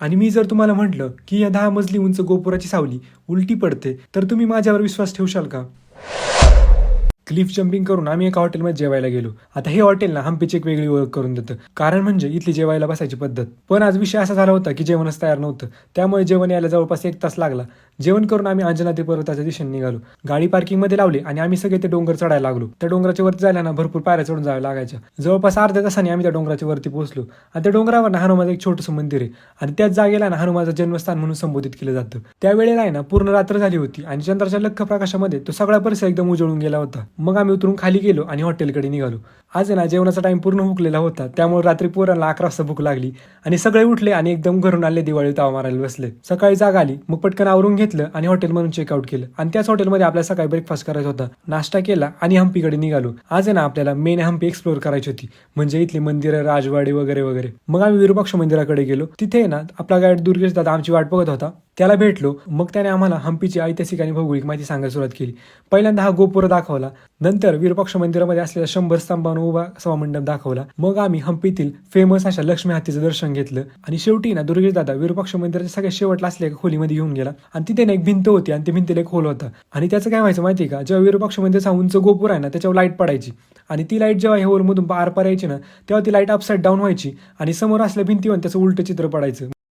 आणि मी जर तुम्हाला म्हटलं की या दहा मजली उंच गोपुराची सावली उलटी पडते तर तुम्ही माझ्यावर विश्वास ठेवशाल का? क्लिफ जम्पिंग करून आम्ही एका हॉटेलमध्ये जेवायला गेलो. आता हे हॉटेल ना हम्पीची एक वेगळी ओळख करून देतं. कारण म्हणजे इथली जेवायला बसायची पद्धत. पण आज विषय असा झाला होता की जेवणच तयार नव्हतं. त्यामुळे जेवण यायला जवळपास एक तास लागला. जेवण करून आम्ही अंजनाद्री पर्वताच्या दिशेने निघालो. गाडी पार्किंगमध्ये लावली आणि आम्ही सगळे ते डोंगर चढायला लागलो. त्या डोंगराच्या वरती जायला ना भरपूर पायऱ्या चढून जाव्या लागायच्या. जवळपास अर्ध्या तासाने आम्ही त्या डोंगराच्या वरती पोहोचलो. आणि त्या डोंगरावर ना हनुमाचं एक छोटंसं मंदिर आहे. आणि त्याच जागेला ना हनुमाचं जन्मस्थान म्हणून संबोधित केलं जातं. त्यावेळेला आहे ना पूर्ण रात्र झाली होती आणि चंद्राच्या लख्ख प्रकाशामध्ये तो सगळा परिसर एकदम उजळून गेला होता. मग आम्ही उतरून खाली गेलो आणि हॉटेलकडे निघालो. आज आहे ना जेवणाचा टाइम पूर्ण हुकलेला होता. त्यामुळे रात्री पोरांना अकरा वाजता भूक लागली. आणि सगळे उठले आणि एकदम घरून आले दिवाळी तावा मारायला बसले. सकाळी जाग आली मग पटकन आवरून घेतलं आणि हॉटेलमधून चेकआउट केलं. आणि त्याच हॉटेलमध्ये आपल्याला सकाळी ब्रेकफास्ट करायचा होता. नाश्ता केला आणि हम्पीकडे निघालो. आज आहे ना आपल्याला मेन हम्पी एक्सप्लोर करायची होती. म्हणजे इथली मंदिरं राजवाडी वगैरे वगैरे. मग आम्ही विरूपाक्ष मंदिराकडे गेलो. तिथे ना आपला गाईड दुर्गेश दादा आमची वाट बघत होता. त्याला भेटलो. मग त्याने आम्हाला हम्पीची ऐतिहासिक आणि भौगोलिक माहिती सांगायला सुरुवात केली. पहिल्यांदा हा गोपुर दाखवला. नंतर विरूपाक्ष मंदिरामध्ये असलेल्या शंभर स्तंभांवर उभा सभामंडप दाखवला. मग आम्ही हंपीतील फेमस अशा लक्ष्मी हातीचं दर्शन घेतलं. आणि शेवटी ना दुर्गेश दादा विरूपाक्ष मंदिराच्या सगळ्या शेवटला असल्या खोलीमध्ये घेऊन गेला. आणि तिथे ना एक भिंत होती आणि ती भिंतीला एक खोल होता. आणि त्याचं काय व्हायचं माहिती का? जेव्हा विरूपाक्ष मंदिरचा उंच गोपुर आहे ना त्याच्यावर लाइट पडायची. आणि ती लाइट जेव्हा हे होलमधून पार पार यायची ना तेव्हा ती लाइट अपसाईड डाऊन व्हायची. आणि समोर असल्या भिंतीवर त्याचं उलट चित्र पडायचं.